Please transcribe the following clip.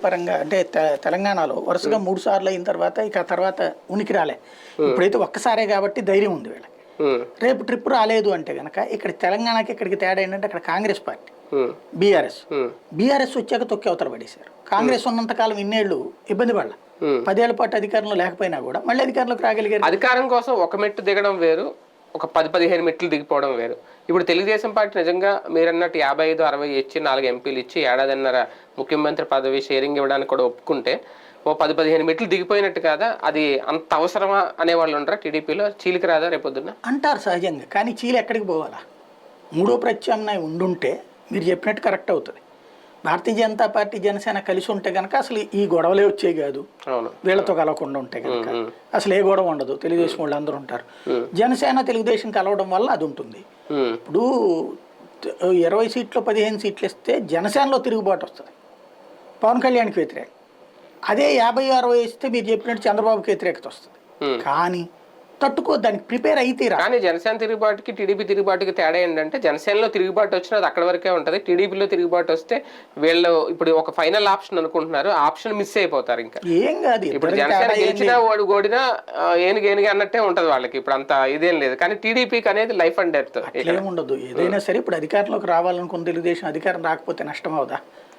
పరంగా అంటే తెలంగాణలో వరుసగా మూడు సార్లు అయిన తర్వాత ఇక తర్వాత ఉనికి రాలే. ఇప్పుడైతే ఒక్కసారే కాబట్టి ధైర్యం ఉంది వీళ్ళకి. రేపు ట్రిప్ రాలేదు అంటే కనుక ఇక్కడ తెలంగాణకి ఇక్కడికి తేడా ఏంటంటే అక్కడ కాంగ్రెస్ పార్టీ బీఆర్ఎస్. బీఆర్ఎస్ వచ్చాక తొక్కి అవతల పడేశారు. కాంగ్రెస్ ఉన్నంతకాలం ఇన్నేళ్ళు ఇబ్బంది పడల. పదేళ్ళ పాటు అధికారంలో లేకపోయినా కూడా మళ్ళీ అధికారంలోకి రాగలిగారు. అధికారం కోసం ఒక మెట్టు దిగడం వేరు ఒక పది పదిహేను మెట్లు దిగిపోవడం వేరు. ఇప్పుడు తెలుగుదేశం పార్టీ నిజంగా మీరన్నట్టు యాభై ఐదు అరవై ఇచ్చి నాలుగు ఎంపీలు ఇచ్చి ఏడాదిన్నర ముఖ్యమంత్రి పదవి షేరింగ్ ఇవ్వడానికి కూడా ఒప్పుకుంటే ఓ పది పదిహేను మెట్లు దిగిపోయినట్టు కాదా? అది అంత అవసరమా అనే వాళ్ళు ఉంటారా టీడీపీలో? చీలికి రాదా రేపొద్దున అంటారు సహజంగా కానీ చీలు ఎక్కడికి పోవాలా? మూడో ప్రత్యామ్నాయం ఉండుంటే మీరు చెప్పినట్టు కరెక్ట్ అవుతుంది. భారతీయ జనతా పార్టీ జనసేన కలిసి ఉంటే కనుక అసలు ఈ గొడవలే వచ్చేవి కాదు. వీళ్ళతో కలవకుండా ఉంటే కనుక అసలు ఏ గొడవ ఉండదు. తెలుగుదేశం వాళ్ళు అందరూ ఉంటారు. జనసేన తెలుగుదేశం కలవడం వల్ల అది ఉంటుంది. ఇప్పుడు ఇరవై సీట్లు పదిహేను సీట్లు ఇస్తే జనసేనలో తిరుగుబాటు వస్తుంది. పవన్ కళ్యాణ్కి వ్యతిరేకం. అదే యాభై అరవై ఇస్తే మీరు చెప్పినట్టు చంద్రబాబుకి వ్యతిరేకత వస్తుంది. కానీ తట్టుకో దానికి ప్రిపేర్ అయితే కానీ జనసేన తిరుగుబాటుకి టీడీపీ తిరుగుబాటుకి తేడా ఏంటంటే జనసేనలో తిరుగుబాటు వచ్చినా అది అక్కడ వరకే ఉంటుంది. టీడీపీలో తిరుగుబాటు వస్తే వీళ్ళు ఇప్పుడు ఒక ఫైనల్ ఆప్షన్ అనుకుంటున్నారు. ఆప్షన్ మిస్ అయిపోతారు ఇంకా. ఏం కాదు ఇప్పుడు జనసేన గెలిచినా ఓడి ఓడినా ఏనుగు ఏనుగు అన్నట్టే ఉంటది వాళ్ళకి. ఇప్పుడు అంత ఇదేం లేదు. కానీ టీడీపీకి అనేది లైఫ్ అండ్ డెత్ ఉండదు. ఏదైనా సరే ఇప్పుడు అధికారంలోకి రావాలనుకున్న తెలుగుదేశం అధికారం రాకపోతే నష్టం అవుదా?